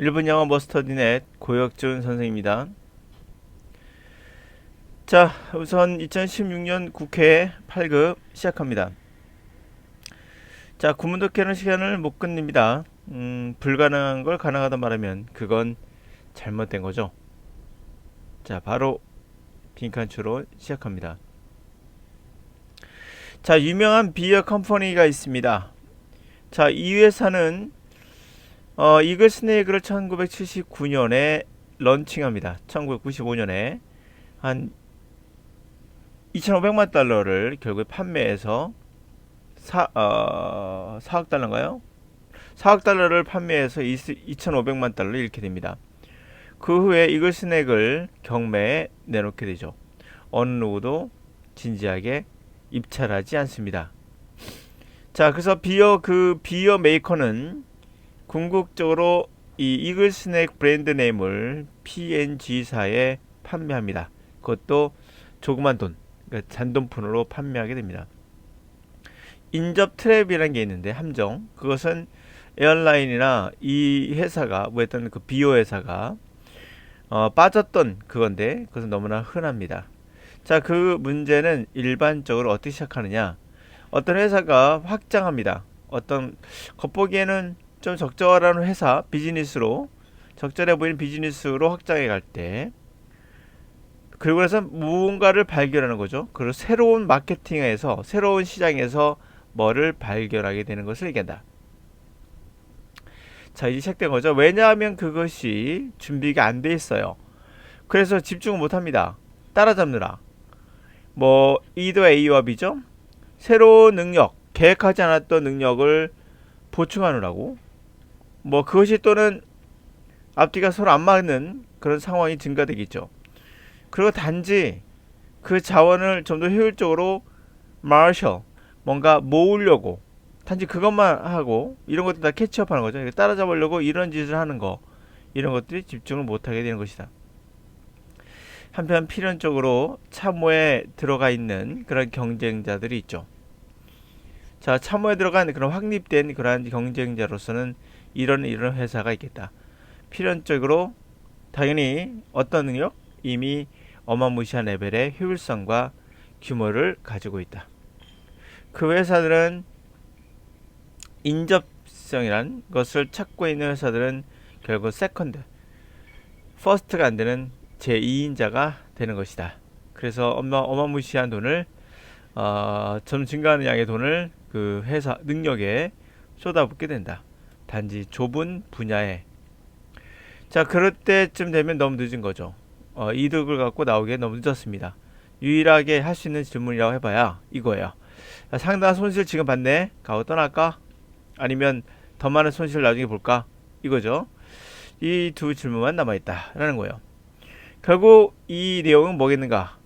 일본 영어 머스터디넷 고혁준 선생입니다. 자, 우선 2016년 국회 8급 시작합니다. 자, 구문도 캐는 시간을 못 끝냅니다. 음, 불가능한 걸 가능하다 말하면 그건 잘못된 거죠. 자, 바로 빈칸추로 시작합니다. 자, 유명한 비어 컴퍼니가 있습니다. 자, 이 회사는 어, 이글 스네이크를 1979년에 런칭합니다. 1995년에 한 2,500만 달러를 결국에 판매해서 사, 어, 4억 달러인가요? 4억 달러를 판매해서 2,500만 달러를 잃게 됩니다. 그 후에 이글 스낵을 경매에 내놓게 되죠. 어느 누구도 진지하게 입찰하지 않습니다. 자, 그래서 비어 그 비어 메이커는 궁극적으로 이 이글 스낵 브랜드 네임을 P&G사에 판매합니다. 그것도 조그만 돈, 그러니까 잔돈푼으로 판매하게 됩니다. 인접 트랩이라는 게 있는데 함정 그것은 에어라인이나 이 회사가 뭐 했던 그 비오 회사가 어, 빠졌던 그건데 그것은 너무나 흔합니다. 자, 그 문제는 일반적으로 어떻게 시작하느냐? 어떤 회사가 확장합니다. 어떤 겉보기에는 좀 적절한 회사 비즈니스로 적절해 보이는 비즈니스로 확장해 갈 때 그리고 나서 무언가를 발견하는 거죠. 그리고 새로운 마케팅에서 새로운 시장에서 뭐를 발견하게 되는 것을 얘기한다. 자, 이제 시작된 거죠. 왜냐하면 그것이 준비가 안 돼 있어요. 그래서 집중을 못 합니다. 따라잡느라. 뭐, E도 A와 B죠? 새로운 능력, 계획하지 않았던 능력을 보충하느라고. 뭐, 그것이 또는 앞뒤가 서로 안 맞는 그런 상황이 증가되겠죠. 그리고 단지 그 자원을 좀 더 효율적으로 마셜, 뭔가 모으려고 단지 그것만 하고 이런 것들 다 캐치업하는 거죠. 따라잡으려고 이런 짓을 하는 거 이런 것들이 집중을 못하게 되는 것이다. 한편 필연적으로 참모에 들어가 있는 그런 경쟁자들이 있죠. 자, 참모에 들어간 그런 확립된 그러한 경쟁자로서는 이런 이런 회사가 있겠다. 필연적으로 당연히 어떤 능력 이미 어마무시한 레벨의 효율성과 규모를 가지고 있다. 그 회사들은 인접성이란 것을 찾고 있는 회사들은 결국 세컨드, 퍼스트가 안 되는 제2인자가 되는 것이다. 그래서 어마, 어마무시한 돈을 어, 점 증가하는 양의 돈을 그 회사 능력에 쏟아붓게 된다. 단지 좁은 분야에 자 그럴 때쯤 되면 너무 늦은 거죠. 어, 이득을 갖고 나오기에 너무 늦었습니다. 유일하게 할 수 있는 질문이라고 해봐야 이거예요. 상당한 손실 지금 받네. 가고 떠날까? 아니면 더 많은 손실을 나중에 볼까? 이거죠. 이 두 질문만 남아있다라는 거예요. 결국 이 내용은 뭐겠는가?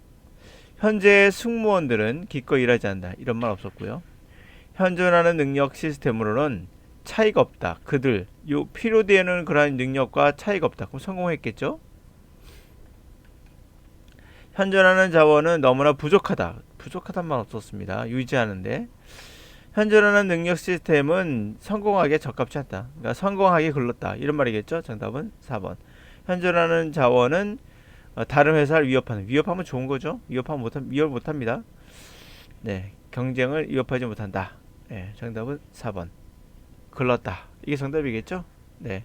현재 승무원들은 기꺼이 일하지 않는다. 이런 말 없었고요. 현존하는 능력 시스템으로는 차이가 없다. 그들 요 필요되는 그러한 능력과 차이가 없다. 그럼 성공했겠죠? 현존하는 자원은 너무나 부족하다. 부족하단 말 없었습니다. 유지하는데 현존하는 능력 시스템은 성공하기에 적합치 않다. 그러니까 성공하기 글렀다. 이런 말이겠죠? 정답은 4번. 현존하는 자원은 어, 다른 회사를 위협하는. 위협하면 좋은 거죠? 위협하면 못 위협 못 합니다. 네. 경쟁을 위협하지 못한다. 네, 정답은 4번. 글렀다. 이게 정답이겠죠? 네.